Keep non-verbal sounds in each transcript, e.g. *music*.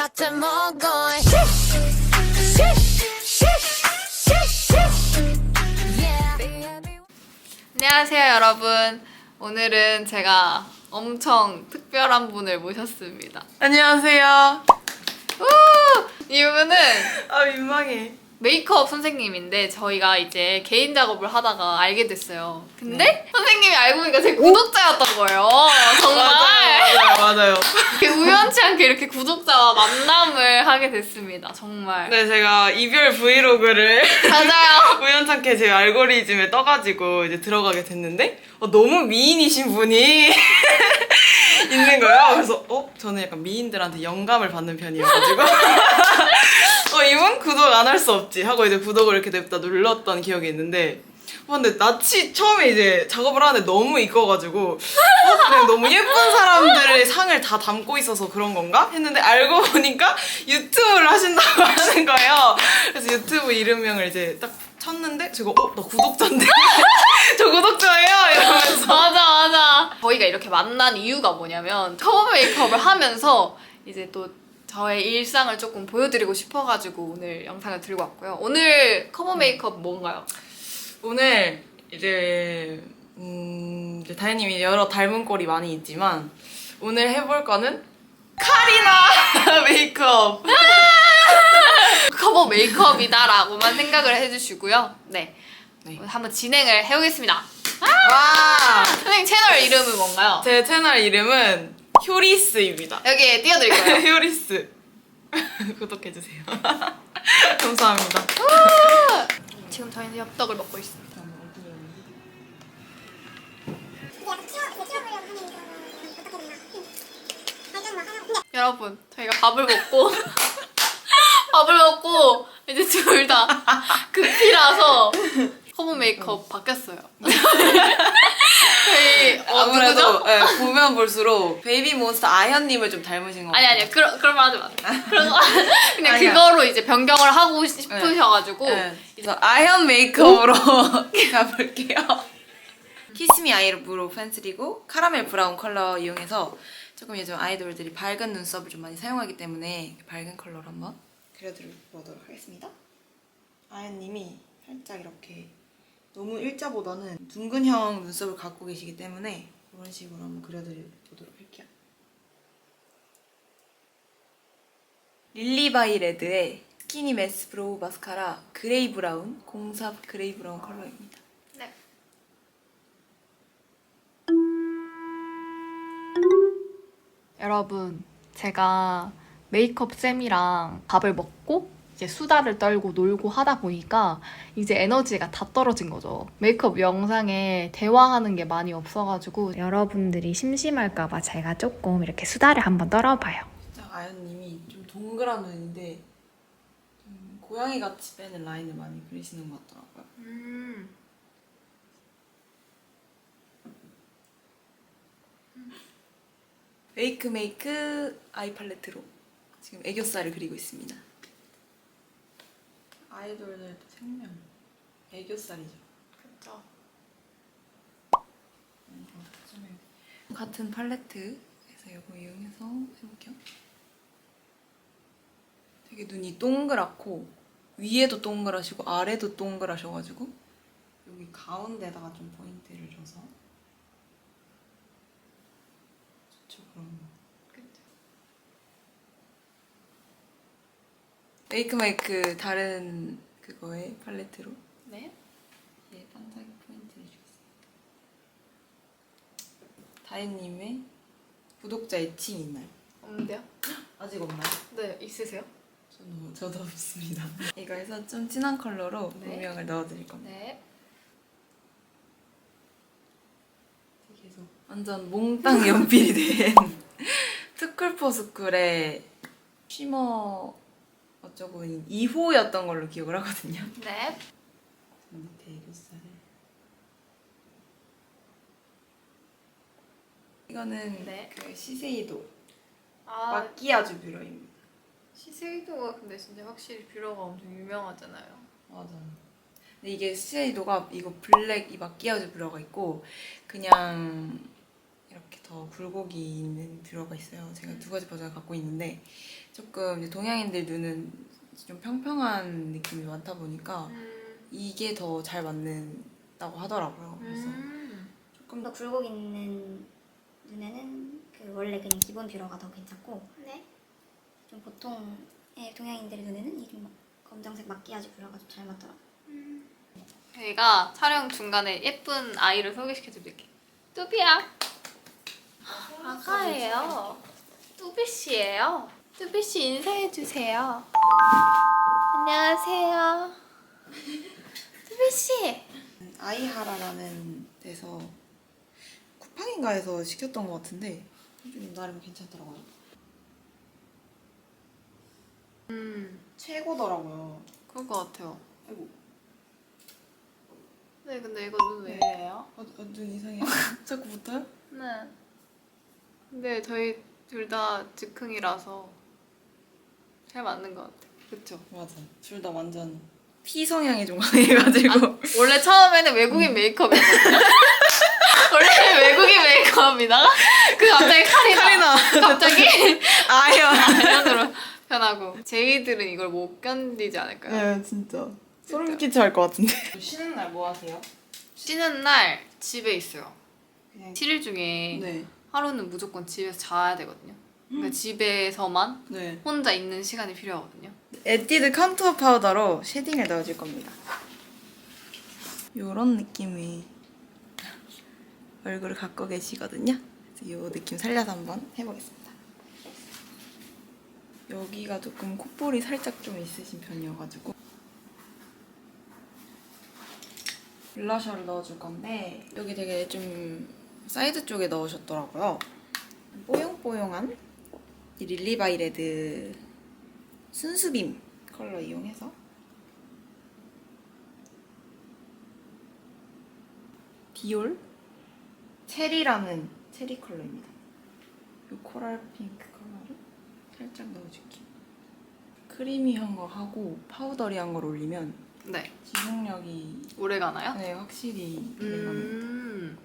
got them all going. Shish, shish, shish, shish, shish. Yeah. 안녕하세요, 여러분. 오늘은 제가 엄청 특별한 분을 모셨습니다. 안녕하세요. 우! 이분은 아 민망해. 메이크업 선생님인데 저희가 이제 개인 작업을 하다가 알게 됐어요. 근데 네. 선생님이 알고 보니까 제 구독자였던 거예요. 정말. 맞아요, 맞아요. 이렇게 우연치 않게 이렇게 구독자와 만남을 하게 됐습니다. 정말. 네, 제가 이별 브이로그를 맞아요. *laughs* 우연찮게 제 알고리즘에 떠가지고 이제 들어가게 됐는데 어, 너무 미인이신 분이 *laughs* 있는 거예요. 그래서 어 저는 약간 미인들한테 영감을 받는 편이어가지고 어 이분 구독 안 할 수 없지. 하고 이제 구독을 이렇게 냅다 눌렀던 기억이 있는데. 어, 근데 낯이 처음에 이제 작업을 하는데 너무 이뻐가지고 어, 그냥 너무 예쁜 사람들의 상을 다 담고 있어서 그런 건가? 했는데 알고 보니까 유튜브를 하신다고 *laughs* 하는 거예요. 그래서 유튜브 이름명을 이제 딱 쳤는데 제가 어 나 구독자인데? *laughs* 저 구독자예요! 이러면서. 맞아, 맞아. 저희가 이렇게 만난 이유가 뭐냐면 커버 메이크업을 하면서 이제 또 저의 일상을 조금 보여드리고 싶어가지고 오늘 영상을 들고 왔고요. 오늘 커버 메이크업 뭔가요? 오늘 이제 음 이제 다혜님이 여러 닮은 꼴이 많이 있지만 오늘 해볼 거는 카리나 *laughs* 메이크업 커버 메이크업이다라고만 생각을 해주시고요. 네. 네. 오늘 한번 진행을 해보겠습니다. 와. 선생님 채널 이름은 뭔가요? 제 채널 이름은 효리스입니다. 여기에 띄워드릴 거예요. *laughs* 효리스 *laughs* 구독해주세요. *laughs* 감사합니다. 지금 저희는 엽떡을 먹고 있습니다. 여러분, 저희가 밥을 먹고 밥을 먹고 이제 둘 다 급히라서 커버 메이크업 바뀌었어요. 저희 어, 아무래도 누구죠? 예, 보면 볼수록 베이비 몬스터 아현님을 좀 닮으신 것 아니 같아요. 아니야 그런 그런 말 하지 마세요. 그런 거 *laughs* 그냥 아니야. 그거로 이제 변경을 하고 싶으셔가지고 네. 그래서 아현 메이크업으로 *laughs* 가볼게요. 키스미 아이브로우 펜슬이고 카라멜 브라운 컬러 이용해서 조금 요즘 아이돌들이 밝은 눈썹을 좀 많이 사용하기 때문에 밝은 컬러로 한번 그려드려보도록 하겠습니다. 아현님이 살짝 이렇게 너무 일자보다는 둥근형 눈썹을 갖고 계시기 때문에 이런 식으로 한번 그려드려보도록 할게요. 릴리바이 레드의 스키니 메스 브로우 마스카라 그레이 브라운 04 그레이 브라운 컬러입니다. 네. 여러분, 제가 메이크업 쌤이랑 밥을 먹고 이제 수다를 떨고 놀고 하다 보니까 이제 에너지가 다 떨어진 거죠. 메이크업 영상에 대화하는 게 많이 없어가지고 여러분들이 심심할까봐 제가 조금 이렇게 수다를 한번 떨어봐요. 진짜 아연님이 좀 동그란 눈인데 좀 고양이 같이 빼는 라인을 많이 그리시는 것 같더라고요. 음, 메이크 메이크 아이 팔레트로 지금 애교살을 그리고 있습니다. 아이돌들도 생명 애교살이죠. 그렇죠. 같은 팔레트에서 이거 이용해서 해볼게요. 되게 눈이 동그랗고 위에도 동그라시고 아래도 동그라셔가지고 여기 가운데다가 좀 포인트를 줘서 좋죠 그럼 메이크 메이크 다른 그거에 팔레트로 네. 뒤에 반짝이 포인트를 주겠습니다. 다혜님의 구독자 애칭 있나요? 없는데요? *gasps* 아직 없나요? 네, 있으세요? 저는 저도 없습니다. *laughs* 이거에서 좀 진한 컬러로 네. 음영을 넣어드릴 겁니다. 네. 계속 완전 몽땅 연필이 된 *laughs* 스쿨포스쿨의 쉬머 어쩌고인 2호였던 걸로 기억을 하거든요. *laughs* 네. 애교살을 이거는 네. 그 시세이도 아, 마끼아주 뷰러입니다. 시세이도가 근데 진짜 확실히 뷰러가 엄청 유명하잖아요. 맞아요. 근데 이게 시세이도가 이거 블랙 이 마끼아주 뷰러가 있고 그냥 이렇게 더 굴곡이 있는 뷰러가 있어요. 제가 두 가지 버전을 갖고 있는데 조금 동양인들 눈은 좀 평평한 느낌이 많다 보니까 이게 더 잘 맞는다고 하더라고요. 그래서 조금 더 굴곡 있는 눈에는 그 원래 그냥 기본 뷰러가 더 괜찮고 네. 좀 보통의 동양인들의 눈에는 이좀 검정색 마키아지 뷰러가 좀 잘 맞더라고 요. 저희가 촬영 중간에 예쁜 아이를 소개시켜 드릴게요. 뚜비야. 아가예요. 뚜비 씨예요. 뚜비 씨 인사해 주세요. 안녕하세요. 뚜비 씨. 아이하라라는 데서 쿠팡인가에서 시켰던 것 같은데 좀 나름 괜찮더라고요. 음, 최고더라고요. 그럴 것 같아요. 아이고, 네, 근데 이거 눈왜 이래요? 어, 어, 눈 이상해요. *laughs* 자꾸 붙어요? 네. 근데 저희 둘 다 즉흥이라서 잘 맞는 것 같아요. 그쵸? 맞아. 둘 다 완전 P 성향이 좀 강해가지고. 원래 처음에는 외국인 메이크업이었거든요. *laughs* 원래 외국인 메이크업이다가 그 갑자기 카리나, 카리나. 갑자기 아야. 아이언으로 변하고 제이들은 이걸 못 견디지 않을까요? 네, 진짜. 소름 끼쳐 할것 같은데. 쉬는 날 뭐 하세요? 쉬는 날 집에 있어요. 그냥 7일 중에 네. 하루는 무조건 집에서 자야 되거든요. 그러니까 집에서만 네. 혼자 있는 시간이 필요하거든요. 에뛰드 컨투어 파우더로 쉐딩을 넣어줄 겁니다. 요런 느낌의 얼굴을 갖고 계시거든요. 그래서 요 느낌 살려서 한번 해보겠습니다. 여기가 조금 콧볼이 살짝 좀 있으신 편이어가지고 블러셔를 넣어줄 건데 여기 되게 좀 사이드 쪽에 넣으셨더라고요. 뽀용뽀용한 이 릴리바이 레드 순수빔 컬러 이용해서 디올 체리라는 체리 컬러입니다. 이 코랄 핑크 컬러를 살짝 넣어줄게요. 크리미한 거 하고 파우더리한 걸 올리면 네. 지속력이 오래 가나요? 네, 확실히 오래갑니다. 음.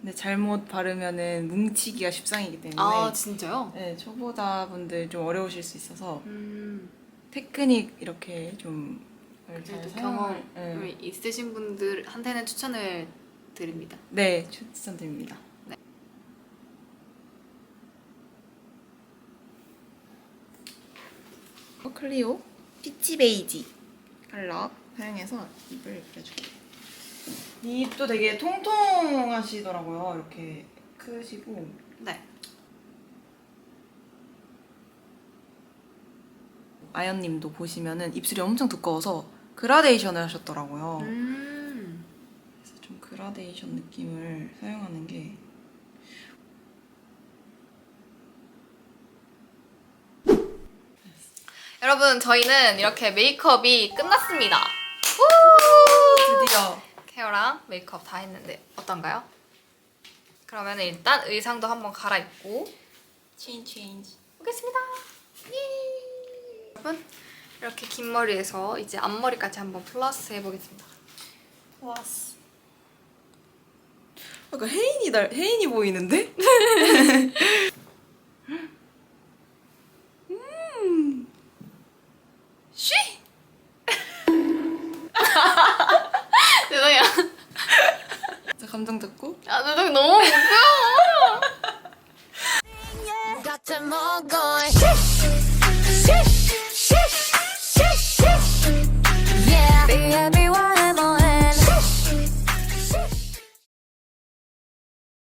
근데 잘못 바르면은 뭉치기가 십상이기 때문에 아 진짜요? 네, 초보자 분들 좀 어려우실 수 있어서 음. 테크닉 이렇게 좀 잘 그래도 사용을 경험이 네. 있으신 분들한테는 추천을 드립니다. 네, 추천드립니다. 네. 어, 클리오 피치 베이지 컬러 사용해서 입을 그려줄게요. 이 입도 되게 통통하시더라고요. 이렇게 크시고 네. 아연님도 보시면은 입술이 엄청 두꺼워서 그라데이션을 하셨더라고요. 음. 그래서 좀 그라데이션 느낌을 사용하는 게 여러분 저희는 이렇게 메이크업이 끝났습니다. 드디어 케어랑 메이크업 다 했는데 어떤가요? 그러면 일단 의상도 한번 갈아입고 체인지 체인지 오겠습니다. 예. 여러분 이렇게 긴 머리에서 이제 앞머리까지 한번 플러스 해보겠습니다. 왔어. 아까 혜인이 날 혜인이 보이는데? *laughs* 감정 잡고. 아, 너 너무 웃겨.